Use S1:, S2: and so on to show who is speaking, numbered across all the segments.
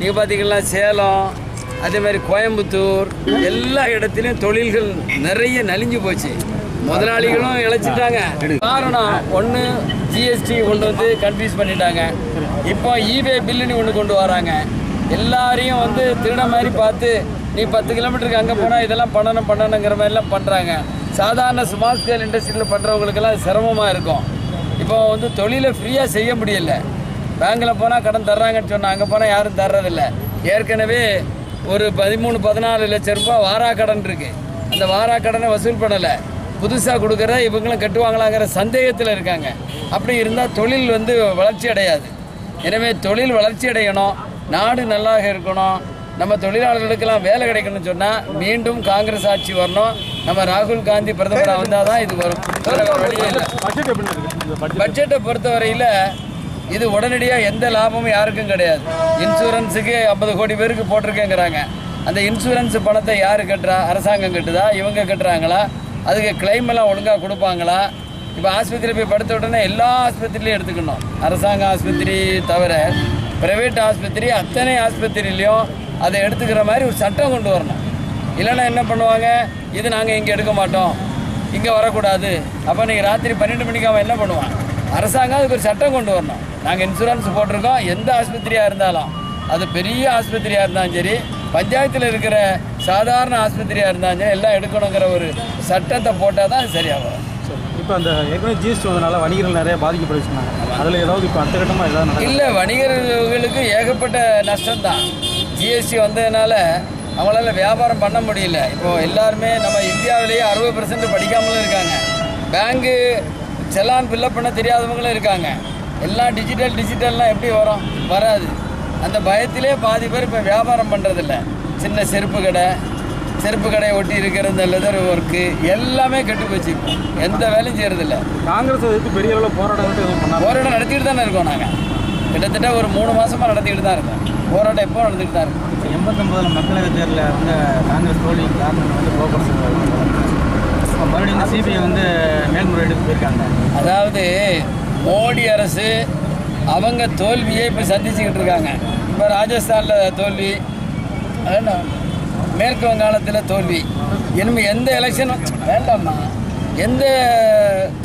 S1: நீங்கள் பார்த்தீங்கன்னா சேலம் அதே மாதிரி கோயம்புத்தூர் எல்லா இடத்துலையும் தொழில்கள் நிறைய நலிஞ்சு போச்சு. முதலாளிகளும் இழைச்சிட்டாங்க. காரணம் ஒன்று ஜிஎஸ்டி கொண்டு வந்து கன்ஃபியூஸ் பண்ணிட்டாங்க. இப்போ இவே பில்லுன்னு ஒன்று கொண்டு வராங்க. எல்லாரையும் வந்து திருட மாதிரி பார்த்து நீ பத்து கிலோமீட்டருக்கு அங்கே போனால் இதெல்லாம் பண்ணணும் பண்ணணுங்கிற மாதிரிலாம் பண்ணுறாங்க சாதாரண ஸ்மால் ஸ்கேல் இண்டஸ்ட்ரியில் பண்ணுறவங்களுக்கெல்லாம் சிரமமாக இருக்கும். இப்போ வந்து தொழிலை ஃப்ரீயாக செய்ய முடியல. பேங்க்கில் போனால் கடன் தர்றாங்கன்னு சொன்னா அங்கே போனால் யாரும் தர்றதில்ல. ஏற்கனவே ஒரு பதிமூணு பதினாலு லட்சம் ரூபாய் வாரா கடன் இருக்கு. அந்த வாரா கடனை வசூல் பண்ணலை. புதுசாக கொடுக்குற இவங்களும் கட்டுவாங்களாங்கிற சந்தேகத்தில் இருக்காங்க. அப்படி இருந்தால் தொழில் வந்து வளர்ச்சி அடையாது. எனவே தொழில் வளர்ச்சி அடையணும். நாடு நல்லாக இருக்கணும். நம்ம தொழிலாளர்களுக்கெல்லாம் வேலை கிடைக்கணும்னு சொன்னால் மீண்டும் காங்கிரஸ் ஆட்சி வரணும். நம்ம ராகுல் காந்தி பிரதமராக வந்தால் தான் இது வரும். பட்ஜெட்டை பொறுத்தவரையில் இது உடனடியாக எந்த லாபமும் யாருக்கும் கிடையாது. இன்சூரன்ஸுக்கு ஐம்பது கோடி பேருக்கு போட்டிருக்கேங்கிறாங்க. அந்த இன்சூரன்ஸ் பணத்தை யார் கட்டுறா? அரசாங்கம் கட்டுதா? இவங்க கட்டுறாங்களா? அதுக்கு claim எல்லாம் ஒழுங்காக கொடுப்பாங்களா? இப்போ ஆஸ்பத்திரி போய் படுத்த உடனே எல்லா ஆஸ்பத்திரிலையும் எடுத்துக்கணும். அரசாங்க ஆஸ்பத்திரி தவிர ப்ரைவேட் ஆஸ்பத்திரி அத்தனை ஆஸ்பத்திரிலையும் அதை எடுத்துக்கிற மாதிரி ஒரு சட்டம் கொண்டு வரணும். இல்லைன்னா என்ன பண்ணுவாங்க? இது நாங்கள் இங்கே எடுக்க மாட்டோம். இங்கே வரக்கூடாது. அப்போ நீங்கள் ராத்திரி பன்னெண்டு மணிக்கு அவன் என்ன பண்ணுவான்? அரசாங்கம் அதுக்கு ஒரு சட்டம் கொண்டு வரணும். நாங்கள் இன்சூரன்ஸ் போட்டிருக்கோம். எந்த ஆஸ்பத்திரியாக இருந்தாலும். அது பெரிய ஆஸ்பத்திரியாக இருந்தாலும் சரி பஞ்சாயத்தில் இருக்கிற சாதாரண ஆஸ்பத்திரியாக இருந்தாலும் சரி எல்லாம் எடுக்கணுங்கிற ஒரு சட்டத்தை போட்டால் தான் சரியாகும்.
S2: சரி இப்போ அந்த ஏற்கனவே ஜிஎஸ்டி வந்தனால வணிகர்கள் நிறைய பாதிக்கப்படுது சொன்னாங்க. அதில் ஏதாவது இப்போ அடுத்த கட்டமாக ஏதாவது
S1: இல்லை வணிகர்களுக்கு ஏகப்பட்ட நஷ்டம்தான் ஜிஎஸ்டி வந்ததுனால அவங்களால வியாபாரம் பண்ண முடியல. இப்போ எல்லாருமே நம்ம இந்தியாவிலேயே அறுபது பர்சன்ட் படிக்காமலும் இருக்காங்க. பேங்கு செலான் ஃபில்லப் பண்ண தெரியாதவங்களும் இருக்காங்க. எல்லாம் டிஜிட்டல் டிஜிட்டல்லாம் எப்படி வரும்? வராது. அந்த பயத்திலே பாதி பேர் இப்போ வியாபாரம் பண்ணுறதில்ல சின்ன செருப்பு கடை செருப்பு கடையை ஒட்டி இருக்கிற இந்த லெதர் ஒர்க்கு எல்லாமே கெட்டு போச்சு எந்த வேலையும் செய்யறதில்ல.
S2: காங்கிரஸ் எதிர்த்து பெரிய அளவில் போராட்டம்
S1: போராட்டம் நடத்திட்டு தானே இருக்கோம் நாங்கள் கிட்டத்தட்ட ஒரு மூணு மாசமா நடத்திக்கிட்டு தான் இருக்கோம். போராட்டம் எப்போ நடந்துக்கிட்டு தான் இருக்கோம்
S3: எண்பத்தொம்பதில் மக்களவைத் தேர்தலில் வந்து காங்கிரஸ் தோல்வி காரணம் வந்து இப்போ மறுபடியும் வந்து சிபிஐ வந்து மேல்முறையீடுக்கு போயிருக்காங்க.
S1: அதாவது மோடி அரசு அவங்க தோல்வியை இப்போ சந்திச்சுக்கிட்டு இருக்காங்க. இப்போ ராஜஸ்தானில் தோல்வி மேற்கு வங்காளத்தில் தோல்வி. இனிமேல் எந்த எலெக்ஷனும் வேண்டாம்மா. எந்த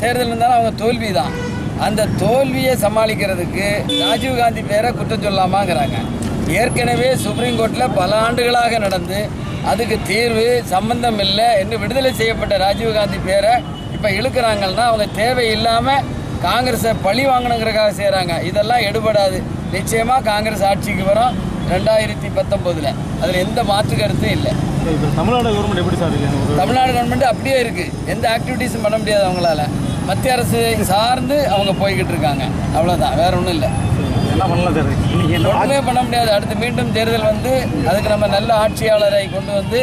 S1: தேர்தல் இருந்தாலும் அவங்க தோல்வி தான் அந்த தோல்வியை சமாளிக்கிறதுக்கு ராஜீவ்காந்தி பேரை குற்றம் சொல்லாமாங்கிறாங்க. ஏற்கனவே சுப்ரீம் கோர்ட்டில் பல ஆண்டுகளாக நடந்து அதுக்கு தீர்வு சம்பந்தம் இல்லை என்று விடுதலை செய்யப்பட்ட ராஜீவ்காந்தி பேரை இப்போ இழுக்கிறாங்கன்னா அவங்க தேவையில்லாமல் காங்கிரஸை பழி வாங்கணுங்கிறதுக்காக செய்கிறாங்க இதெல்லாம் எடுபடாது. நிச்சயமாக காங்கிரஸ் ஆட்சிக்கு வரும் ரெண்டாயிரத்தி பத்தொம்போதில் அதில் எந்த மாற்று கருத்தும் இல்லை.
S2: தமிழ்நாடு கவர்மெண்ட் எப்படி ஒரு
S1: தமிழ்நாடு கவர்மெண்ட் அப்படியே இருக்குது எந்த ஆக்டிவிட்டீஸும் பண்ண முடியாது அவங்களால. மத்திய அரசு சார்ந்து அவங்க போய்கிட்டு இருக்காங்க. அவ்வளோதான் வேற ஒன்றும் இல்லை.
S2: என்ன பண்ணலாம்
S1: ஒன்றுமே பண்ண முடியாது. அடுத்து மீண்டும் தேர்தல் வந்து அதுக்கு நம்ம நல்ல ஆட்சியாளரை கொண்டு வந்து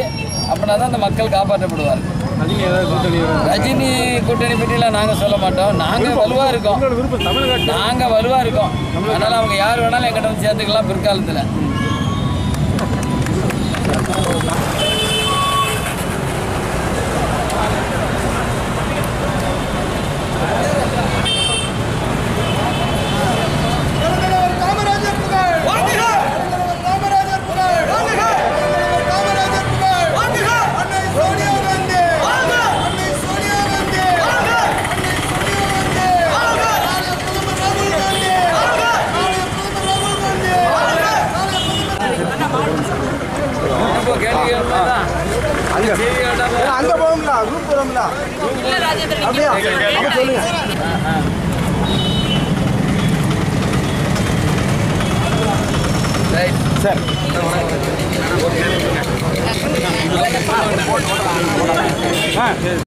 S1: அப்படின்னா தான் அந்த மக்கள் காப்பாற்றப்படுவார்
S2: ரஜினி கூட்டணி வரும்.
S1: ரஜினி கூட்டணி பற்றிலாம் நாங்கள் சொல்ல மாட்டோம். நாங்கள் வலுவாக இருக்கோம். நாங்கள் வலுவாக இருக்கோம். அதனால் அவங்க யார் வேணாலும் எங்கிட்ட வந்து சேர்த்துக்கலாம் பிற்காலத்தில்.
S4: அங்க போகும்ல குரூப் போறோம்ல அப்படியா? சொல்லுங்க.
S2: சார். ஆ